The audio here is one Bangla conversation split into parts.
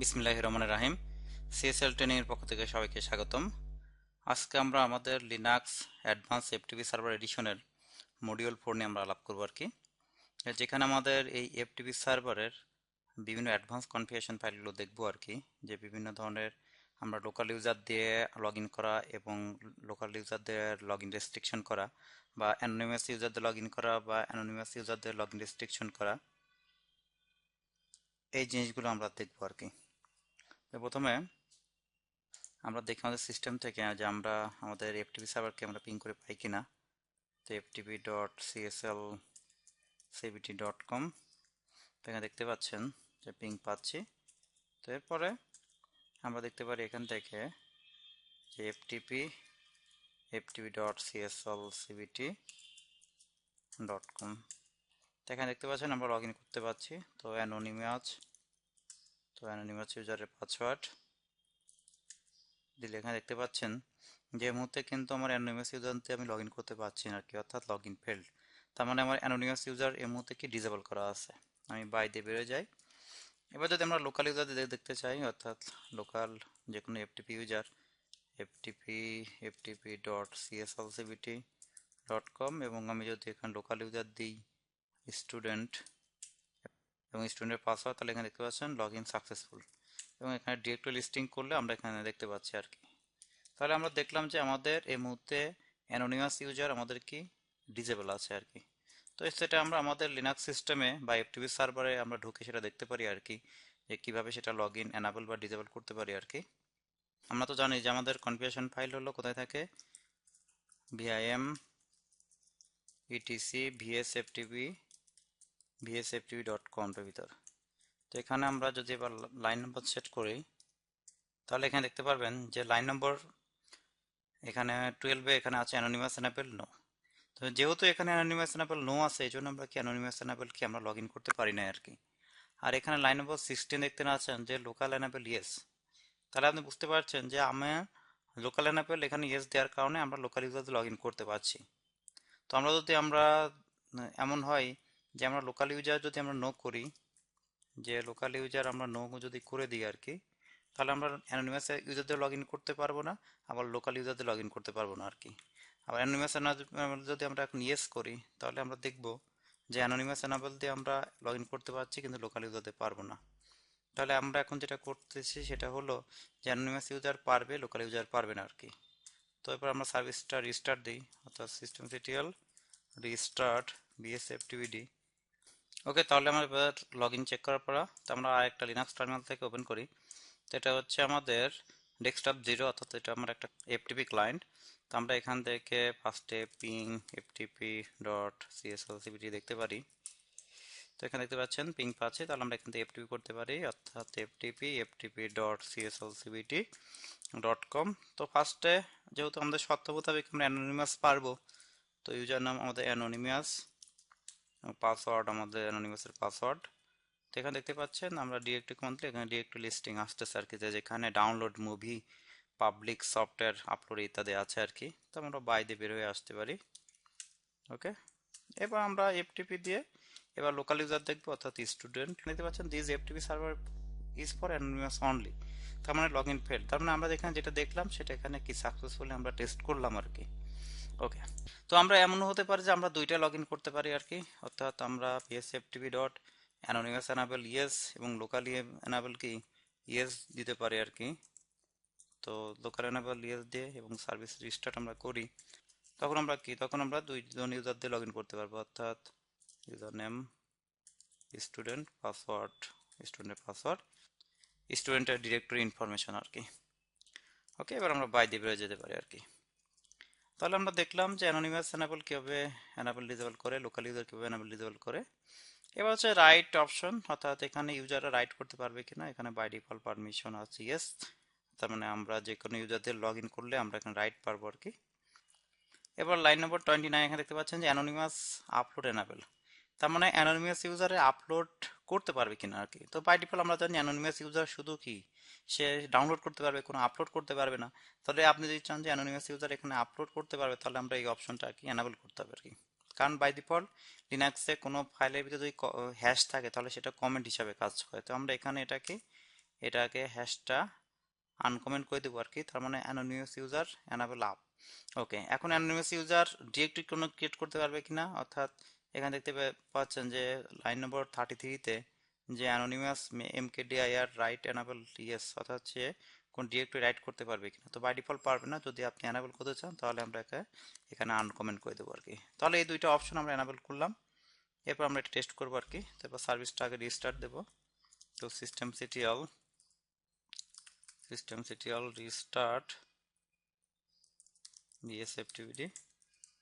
বিসমিল্লাহ রহমান রাহিম। সিএসএল ট্রেনিং এর পক্ষ থেকে সবাইকে স্বাগতম। আজকে আমরা আমাদের লিনাক্স অ্যাডভান্স এফটিপি সার্ভার এডিশনের মডিউল ফোর নিয়ে আমরা আলাপ করব আর কি। যেখানে আমাদের এই এফটিপি সার্ভারের বিভিন্ন অ্যাডভান্স কনফিগারেশন ফাইলগুলো দেখব আর কি, যে বিভিন্ন ধরনের আমরা লোকাল ইউজার দিয়ে লগ ইন করা এবং লোকাল ইউজারদের লগ ইন রেস্ট্রিকশন করা বা অ্যানোনিমাস ইউজারদের লগ ইন করা বা অ্যানোনিমাস ইউজারদের লগ ইন রেস্ট্রিকশন করা, এই জিনিসগুলো আমরা দেখব আর কি। প্রথমে আমরা দেখি আমাদের সিস্টেম থেকে যে আমরা আমাদের এফটিপি সার্ভারকে আমরা পিং করে পাই কিনা। তো FTP dot CSL CBT dot com তো এখানে দেখতে পাচ্ছেন যে পিং পাচ্ছি। তো এরপরে আমরা দেখতে পারি এখান থেকে যে FTP FTP dot CSL CBT dot com তো এখানে দেখতে পাচ্ছেন আমরা লগ ইন করতে পারছি। তো অ্যানোনিমাস তো অ্যানোনিমাস ইউজারের পাসওয়ার্ড দিলে এখানে দেখতে পাচ্ছেন যে মুহূর্তে কিন্তু আমার অ্যানোনিমাস ইউজার দিয়ে আমি লগ করতে পারছি না আর কি, অর্থাৎ লগ ইন ফেল্ড তার মানে আমার অ্যানোনিমাস ইউজার এই মুহূর্তে কি ডিসেবল করা আছে? আমি বাই দিয়ে বেরোয় যাই। এবার যদি আমরা লোকাল ইউজার দেখতে চাই, অর্থাৎ লোকাল যে কোনো FTP user FTP FTP dot CSL CBT dot com এবং আমি যদি এখানে লোকাল ইউজার দিই স্টুডেন্ট এবং স্টুডেন্টের পাসওয়ার্ড তাহলে এখানে দেখতে পাচ্ছেন লগ ইন সাকসেসফুল এবং এখানে ডিরেক্টরি লিস্টিং করলে আমরা এখানে দেখতে পাচ্ছি আর কি। তাহলে আমরা দেখলাম যে আমাদের এই মুহূর্তে অ্যানোনিমাস ইউজার আমাদের কি ডিজেবল আছে আর কি। তো সেটা আমরা আমাদের লিনাক্স সিস্টেমে বা এফটিভি সার্ভারে আমরা ঢুকে সেটা দেখতে পারি আর কি, যে কীভাবে সেটা লগ ইন অ্যানাবল বা ডিজেবল করতে পারি আর কি। আমরা তো জানি যে আমাদের কনফিগারেশন ফাইল হলো কোথায় থাকে? VIM ETC VSFTPD VSFTPD dot কমের ভিতর। তো এখানে আমরা যদি এবার লাইন নম্বর সেট করি, তাহলে এখানে দেখতে পারবেন যে লাইন নম্বর এখানে টুয়েলভে এখানে আছে অ্যানোনিমাস অ্যানাপেল নো তো যেহেতু এখানে অ্যানোনিমাস অ্যানাপেল নো আছে, এই জন্য আমরা কি অ্যানোনিমাস অ্যানাপেল কি আমরা লগ ইন করতে পারি না আর কি আর এখানে লাইন নম্বর সিক্সটিন দেখতে না আছেন যে লোকাল অ্যানাপেল ইয়েস তাহলে আপনি বুঝতে পারছেন যে আমি লোকাল অ্যানাপেল এখানে ইয়েস দেওয়ার কারণে আমরা লোকাল ইউজার লগ ইন করতে পারছি। তো আমরা যদি আমরা এমন হয় যে আমরা লোকাল ইউজার যদি আমরা নো করি, যে লোকাল ইউজার আমরা নো যদি করে দিই আর কি, তাহলে আমরা অ্যানোনিমাস ইউজারদের লগ ইন করতে পারব না, আবার লোকাল ইউজারদের লগ ইন করতে পারব না আর কি। আবার অ্যানোনিমাস যদি আমরা এখন ইয়েস করি, তাহলে আমরা দেখব যে অ্যানোনিমাস অ্যানাবল দিয়ে আমরা লগ ইন করতে পারছি, কিন্তু লোকাল ইউজারদের পারব না। তাহলে আমরা এখন যেটা করতেছি সেটা হলো যে অ্যানোনিমাস ইউজার পারবে লোকাল ইউজার পারবে না আর কি। তো এরপর আমরা সার্ভিসটা রিস্টার্ট দিই, অর্থাৎ system CTL restart VSFTPD okay, তাহলে আমরা এবার লগ ইন চেক করার পর আমরা আরেকটা লিনাক্স টার্মিনাল থেকে ওপেন করি। তো এটা হচ্ছে আমাদের ডেস্কটপ জিরো অর্থাৎ এটা আমার একটা এফটিপি ক্লায়েন্ট তো আমরা এখান থেকে ফার্স্টে ping FTP dot CSL CBT দেখতে পারি। তো এখানে দেখতে পাচ্ছেন পিং পাচ্ছে, তাহলে আমরা এখান থেকে এফটিপি করতে পারি, অর্থাৎ FTP FTP dot CSL CBT dot com তো ফার্স্টে যেহেতু আমাদের শর্ত মোতাবেক আমরা অ্যানোনিমাস পারব, তো ইউজার নাম আমাদের অ্যানোনিমাস পাসওয়ার্ড, আমাদের অ্যানোনিমাসের পাসওয়ার্ড। তো এখানে দেখতে পাচ্ছেন, আমরা ডিরেক্টরি কমান্ডে এখানে ডিরেক্টরি লিস্টিং আসতেছে আর কি, যে যেখানে download movie public software upload ইত্যাদি আছে আর কি। তো আমরা বাইরে বের হয়ে আসতে পারি। ওকে? এবার আমরা এফটিপি দিয়ে এবার লোকাল ইউজার দেখব, অর্থাৎ স্টুডেন্ট দেখতে পাচ্ছেন this FTP server is for anonymous only তার মানে লগ ইন ফেল তার মানে আমরা এখানে যেটা দেখলাম, সেটা এখানে কি সাকসেসফুলি আমরা টেস্ট করলাম আর কি। ওকে তো আমরা এমন হতে পারে যে আমরা দুইটা লগ ইন করতে পারি আর কি। অর্থাৎ আমরা পিএসএফটিভি ডট অ্যানোনিমাস অ্যানাবেল ইয়েস এবং লোকাল অ্যানাবেল কি ইয়েস দিতে পারি আর কি। তো লোকাল অ্যানাবেল ইয়েস দিয়ে এবং সার্ভিস রিস্টার্ট আমরা করি। তখন আমরা কি? তখন আমরা দুইজন ইউজার দিয়ে লগ ইন করতে পারব। অর্থাৎ ইউজার নেম স্টুডেন্ট পাসওয়ার্ড স্টুডেন্টের পাসওয়ার্ড স্টুডেন্টের ডিরেক্টরি ইনফরমেশন আর কি। ওকে এবার আমরা বাই দিয়ে বেরোয় যেতে পারি আর কি। তাহলে আমরা দেখলাম যে অ্যানোনিমাস অ্যানাবল কীভাবে অ্যানাবল ডিজেবল করে লোকাল ইউজার কীভাবে অ্যানাবল ডিজেবল করে। এবার হচ্ছে রাইট অপশন অর্থাৎ এখানে ইউজাররা রাইট করতে পারবে কিনা, এখানে বাই ডিফল্ট পারমিশন আছে ইয়েস তার মানে আমরা যে কোনো ইউজারদের লগ ইন করলে আমরা এখানে রাইট পারব আর কি। এবার লাইন নম্বর টোয়েন্টি নাইন এখানে দেখতে পাচ্ছেন যে অ্যানোনিমাস আপলোড অ্যানাবেল তার মানে অ্যানোনিমাস ইউজারে আপলোড করতে পারবে কিনা আর কি? তো বাই ডিফল্ট আমরা জানি অ্যানোনিমাস ইউজার শুধু কি? সে ডাউনলোড করতে পারবে, কোনো আপলোড করতে পারবে না। তাহলে আপনি যদি চান যে অ্যানোনিমাস ইউজার এখানে আপলোড করতে পারবে, তাহলে আমরা এই অপশনটা আর কি অ্যানাবেল করতে হবে আর কি। কারণ বাই ডিফল্ট লিনাক্সে কোনো ফাইলের ভিতরে যদি হ্যাশ থাকে, তাহলে সেটা কমেন্ট হিসাবে কাজ করে। তো আমরা এখানে এটাকে এটাকে হ্যাশটা আনকমেন্ট করে দেবো আর কি। তার মানে anonymous user enable up okay এখন অ্যানোনিমাস ইউজার ডিরেক্টরি কোনো ক্রিয়েট করতে পারবে কিনা? অর্থাৎ এখানে দেখতে পাচ্ছেন যে লাইন নম্বর থার্টি থ্রিতে যে anonymous MKDIR write enable yes অর্থাৎ হচ্ছে কোন ডিরেক্টরি রাইট করতে পারবে কিনা। তো বাই ডিফল্ট পারবে না। যদি আপনি অ্যানাবেল করতে চান, তাহলে আমরা এখানে আনকমেন্ট করে দেবো আর কি তাহলে এই দুইটা অপশন আমরা অ্যানাবেল করলাম। এরপর আমরা এটা টেস্ট করব আর কি তারপর সার্ভিসটা আগে রিস্টার্ট দেবো। তো systemctl system CTL restart বিএসএফটিভিডি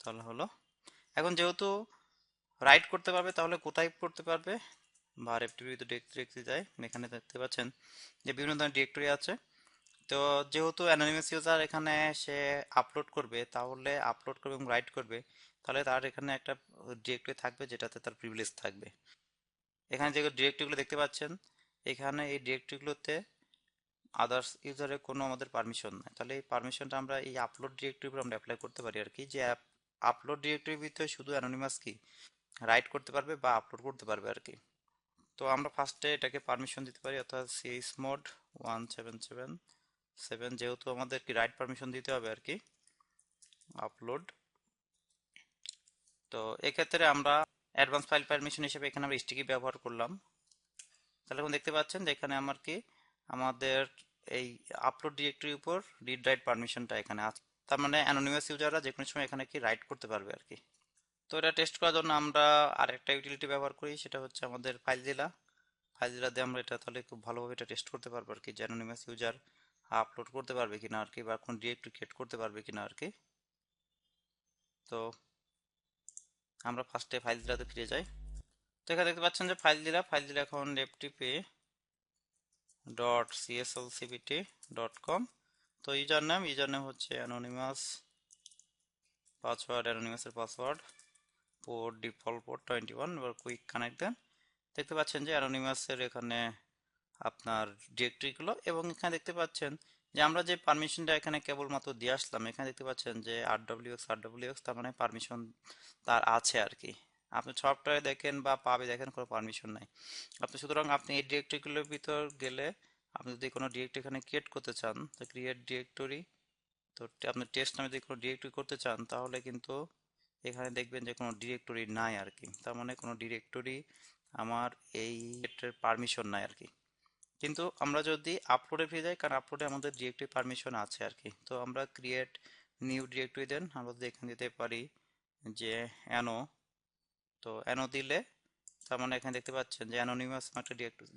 তাহলে হলো, এখন যেহেতু রাইট করতে পারবে, তাহলে কোথায় করতে পারবে? বা তো ডিরেক্টরি যায়। এখানে দেখতে পাচ্ছেন যে বিভিন্ন ধরনের ডিরেক্টরি আছে। তো যেহেতু অ্যানোনিমাস ইউজার এখানে সে আপলোড করবে, তাহলে আপলোড করবে এবং রাইট করবে, তাহলে তার এখানে একটা ডিরেক্টরি থাকবে যেটাতে তার প্রিভিলেজ থাকবে। এখানে যে ডিরেক্টরিগুলো দেখতে পাচ্ছেন, এখানে এই ডিরেক্টরিগুলোতে আদার্স ইউজারের কোনো আমাদের পারমিশন নাই। তাহলে এই পারমিশনটা আমরা এই আপলোড ডিরেক্টরির উপর আমরা অ্যাপ্লাই করতে পারি আর কি। যে অ্যাপ আপলোড ডিরেক্টরির ভিতরে শুধু অ্যানোনিমাস কি? রাইট করতে পারবে বা আপলোড করতে পারবে আর কি তো আমরা ফার্স্টে এটাকে পারমিশন দিতে পারি, অর্থাৎ chmod one seven seven seven যেহেতু আমাদের কি রাইট পারমিশন দিতে হবে আর কি আপলোড তো এক্ষেত্রে আমরা অ্যাডভান্স ফাইল পারমিশন হিসেবে এখানে আমরা স্টিকি ব্যবহার করলাম। তাহলে এখন দেখতে পাচ্ছেন যে এখানে আমার কি, আমাদের এই আপলোড ডিরেক্টরির উপর রিড রাইট পারমিশনটা এখানে আছে তার মানে অ্যানোনিমাস ইউজাররা যে কোনো সময় এখানে কি রাইট করতে পারবে আর কি তো এটা টেস্ট করার জন্য আমরা আরেকটা ইউটিলিটি ব্যবহার করি, সেটা হচ্ছে আমাদের ফাইল জেলা ফাইল জেলা দিয়ে আমরা এটা তাহলে খুব ভালোভাবে এটা টেস্ট করতে পারব আর কি, যে অ্যানোনিমাস ইউজার আপলোড করতে পারবে কিনা আর কি, বা কোন ডিরেক্টরি ক্রিয়েট করতে পারবে কিনা আর কি। তো আমরা ফার্স্টে ফাইল জেলাতে ফিরে যাই। তো এখানে দেখতে পাচ্ছেন যে ফাইল জেলা ফাইল জেলা এখন FTP dot CSL CBT dot com তো ইউজার নাম ইউজার নাম হচ্ছে anonymous password অ্যানোনিমাসের password port default port twenty one এবার কুইক কানেক্ট দেন। দেখতে পাচ্ছেন যে অ্যানোনিমাসের এখানে আপনার ডিরেক্টরিগুলো এবং এখানে দেখতে পাচ্ছেন যে আমরা যে পারমিশনটা এখানে কেবলমাত্র দিয়ে আসলাম, এখানে দেখতে পাচ্ছেন যে R W X R W X তার মানে পারমিশন তার আছে আর কি। আপনি সফটওয়্যারে দেখেন বা পাবে দেখেন কোনো পারমিশন নাই। আপনি সুতরাং আপনি এই ডিরেক্টরিগুলোর ভিতর গেলে আপনি যদি কোনো ডিরেক্টরি এখানে ক্রিয়েট করতে চান, তো ক্রিয়েট ডিরেক্টরি তো আপনি টেস্ট নামে যদি কোনো ডিরেক্টরি করতে চান, তাহলে কিন্তু এখানে দেখবেন যে কোনো ডিরেক্টরি নাই আর কি তার মানে কোনো ডিরেক্টরি আমার এই ক্ষেত্রের পারমিশন নাই আর কি কিন্তু আমরা যদি আপলোডে ফিরে যাই, কারণ আপলোডে আমাদের ডিরেক্টরি পারমিশন আছে আর কি তো আমরা ক্রিয়েট নিউ ডিরেক্টরি দেন, আমরা এখানে দিতে পারি যে অ্যানো তো অ্যানো দিলে তার মানে এখানে দেখতে পাচ্ছেন যে অ্যানোনিমাস একটা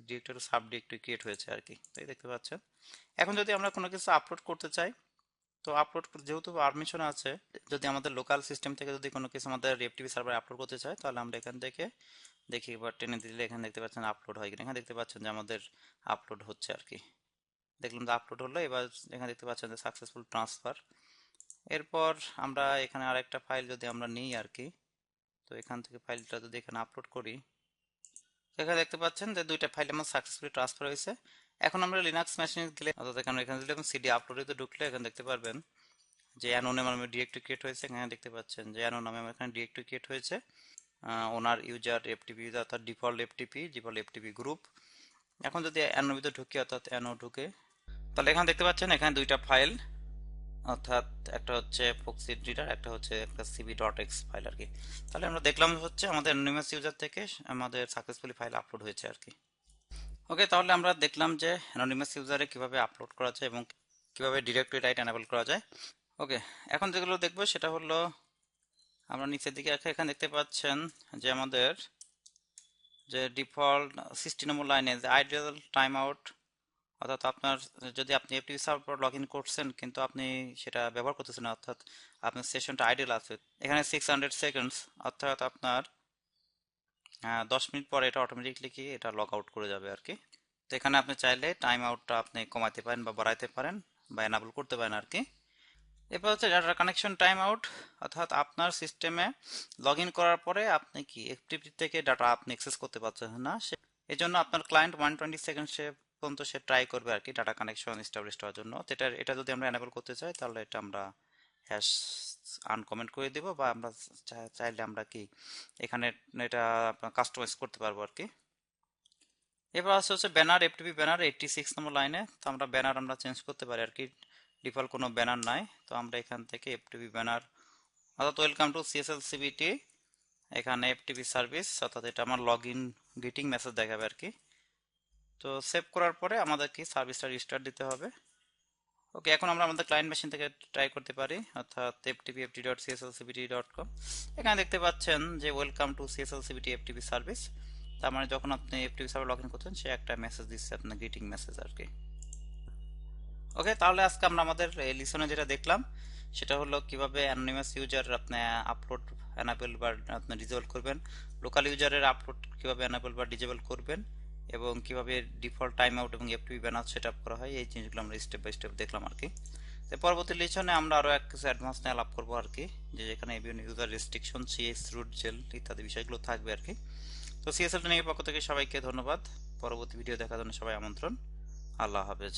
ডিরেক্টরি সাব ডিরেক্টরি ক্রিয়েট হয়েছে আর কি তাই দেখতে পাচ্ছেন? এখন যদি আমরা কোনো কিছু আপলোড করতে চাই তো আপলোড যেহেতু পারমিশন আছে, যদি আমাদের লোকাল সিস্টেম থেকে যদি কোনো কিছু আমাদের রেপটিভি সার্ভারে আপলোড করতে চাই তাহলে আমরা এখান থেকে দেখি এবার টেনে দিলে এখানে দেখতে পাচ্ছেন আপলোড হয় কিনা। এখানে দেখতে পাচ্ছেন যে আমাদের আপলোড হচ্ছে আর কি। দেখলাম যে আপলোড হলো, এবার এখানে দেখতে পাচ্ছেন যে সাকসেসফুল ট্রান্সফার এরপর আমরা এখানে আর একটা ফাইল যদি আমরা নিই আর কি, তো এখান থেকে ফাইলটা যদি এখানে আপলোড করি, এখানে দেখতে পাচ্ছেন যে দুইটা ফাইল আমার সাকসেসফুলি ট্রান্সফার হয়েছে। এখন আমরা লিনাক্স মেশিনে গেলে, অর্থাৎ এখানে এখানে দিলে সিডি আপলোডে ঢুকলে, এখানে দেখতে পারবেন যে অ্যানো নামে আমার ডিরেক্টরি ক্রিয়েট হয়েছে, এখানে দেখতে পাচ্ছেন যে অ্যানো নামে আমার এখানে ডিরেক্টরি ক্রিয়েট হয়েছে ওনার ইউজার এফটিপি ইউজার অর্থাৎ default FTP default FTP group এখন যদি অ্যানোর ভিতরে ঢুকি, অর্থাৎ অ্যানো ঢুকে, তাহলে এখানে দেখতে পাচ্ছেন এখানে দুইটা ফাইল অর্থাৎ একটা হচ্ছে ফোক্সিড রিডার একটা হচ্ছে একটা সিবি ডট এক্স ফাইল আর কি। তাহলে আমরা দেখলাম হচ্ছে আমাদের অ্যানোনিমাস ইউজার থেকে আমাদের সাকসেসফুলি ফাইল আপলোড হয়েছে আর কি। ওকে তাহলে আমরা দেখলাম যে অ্যানোনিমাস ইউজারে কীভাবে আপলোড করা যায় এবং কীভাবে ডিরেক্টরি রাইট এনাবেল করা যায়। ওকে এখন যেগুলো দেখব সেটা হলো, আমরা নিচের দিকে এখানে দেখতে পাচ্ছেন যে আমাদের যে ডিফল্ট সিক্সটি নম্বর লাইনে যে আইডিয়াল টাইম আউট অর্থাৎ আপনার যদি আপনি এফটিভি সার্ভার লগ ইন করছেন কিন্তু আপনি সেটা ব্যবহার করতেছেন অর্থাৎ আপনার সেশনটা আইডিয়াল আছে। এখানে সিক্স হান্ড্রেড সেকেন্ডস অর্থাৎ আপনার দশ মিনিট পরে এটা অটোমেটিকলি কি এটা লগ আউট করে যাবে আর কি। তো এখানে আপনি চাইলে টাইম আউটটা আপনি কমাতে পারেন বা বাড়াইতে পারেন বা এনাবল করতে পারেন আর কি। এরপর হচ্ছে ডাটা কানেকশন টাইম আউট অর্থাৎ আপনার সিস্টেমে লগ ইন করার পরে আপনি কি এফটিপি থেকে ডাটা আপনি অ্যাক্সেস করতে পারছেন না, সে এই জন্য আপনার ক্লায়েন্ট ওয়ান টোয়েন্টি সেকেন্ড সে পর্যন্ত সে ট্রাই করবে আর কি ডাটা কানেকশন এস্টাবলিশ হওয়ার জন্য। এটা এটা যদি আমরা এনাবল করতে চাই, তাহলে এটা আমরা হ্যাশ আনকমেন্ট করে দেব বা আমরা চাইলে আমরা কি এখানে এটা কাস্টমাইজ করতে পারব আর কি। এবার আছে হচ্ছে banner FTP banner eighty six নম্বর লাইনে তো আমরা ব্যানার আমরা চেঞ্জ করতে পারি আর কি। ডিফল্ট কোনো ব্যানার নাই। তো আমরা এখান থেকে এফটিপি ব্যানার অর্থাৎ ওয়েলকাম টু সিএসএল সিবিটি এখানে এফটিপি সার্ভিস অর্থাৎ এটা আমার লগ ইন গ্রিটিং মেসেজ দেখাবে আর কি। তো সেভ করার পরে আমাদের কি সার্ভিসটা রিস্টার্ট দিতে হবে। ওকে, এখন আমরা আমাদের ক্লায়েন্ট মেশিন থেকে ট্রাই করতে পারি, অর্থাৎ FTP FT dot CSL CBT dot com এখানে দেখতে পাচ্ছেন যে welcome to CSL CBT FTP service তার মানে যখন আপনি এফটিপি সার্ভার লগ ইন করছেন, সে একটা মেসেজ দিচ্ছে আপনার গ্রিটিং মেসেজ আর কি। ওকে, তাহলে আজকে আমরা আমাদের লিসনে যেটা দেখলাম, সেটা হলো কীভাবে অ্যানোনিমাস ইউজার আপনি আপলোড অ্যানাবেল বা আপনি ডিজেবল করবেন। লোকাল ইউজারের আপলোড কীভাবে অ্যানাবেল বা ডিজেবল করবেন। এবং কীভাবে ডিফল্ট টাইম আউট এবং এফটিপি ব্যানার সেট আপ করা হয়, এই জিনিসগুলো আমরা স্টেপ বাই স্টেপ দেখলাম আর কি। তো পরবর্তী লেসনে আমরা আরও এক কিছু অ্যাডভান্স নিয়ে লাভ করব আর কি, যে যেখানে বিভিন্ন user restriction CS root jail ইত্যাদি বিষয়গুলো থাকবে আর কি। তো সিএসএল ট্রেনিংয়ের পক্ষ থেকে সবাইকে ধন্যবাদ। পরবর্তী ভিডিও দেখার জন্য সবাই আমন্ত্রণ। আল্লাহ হাফেজ।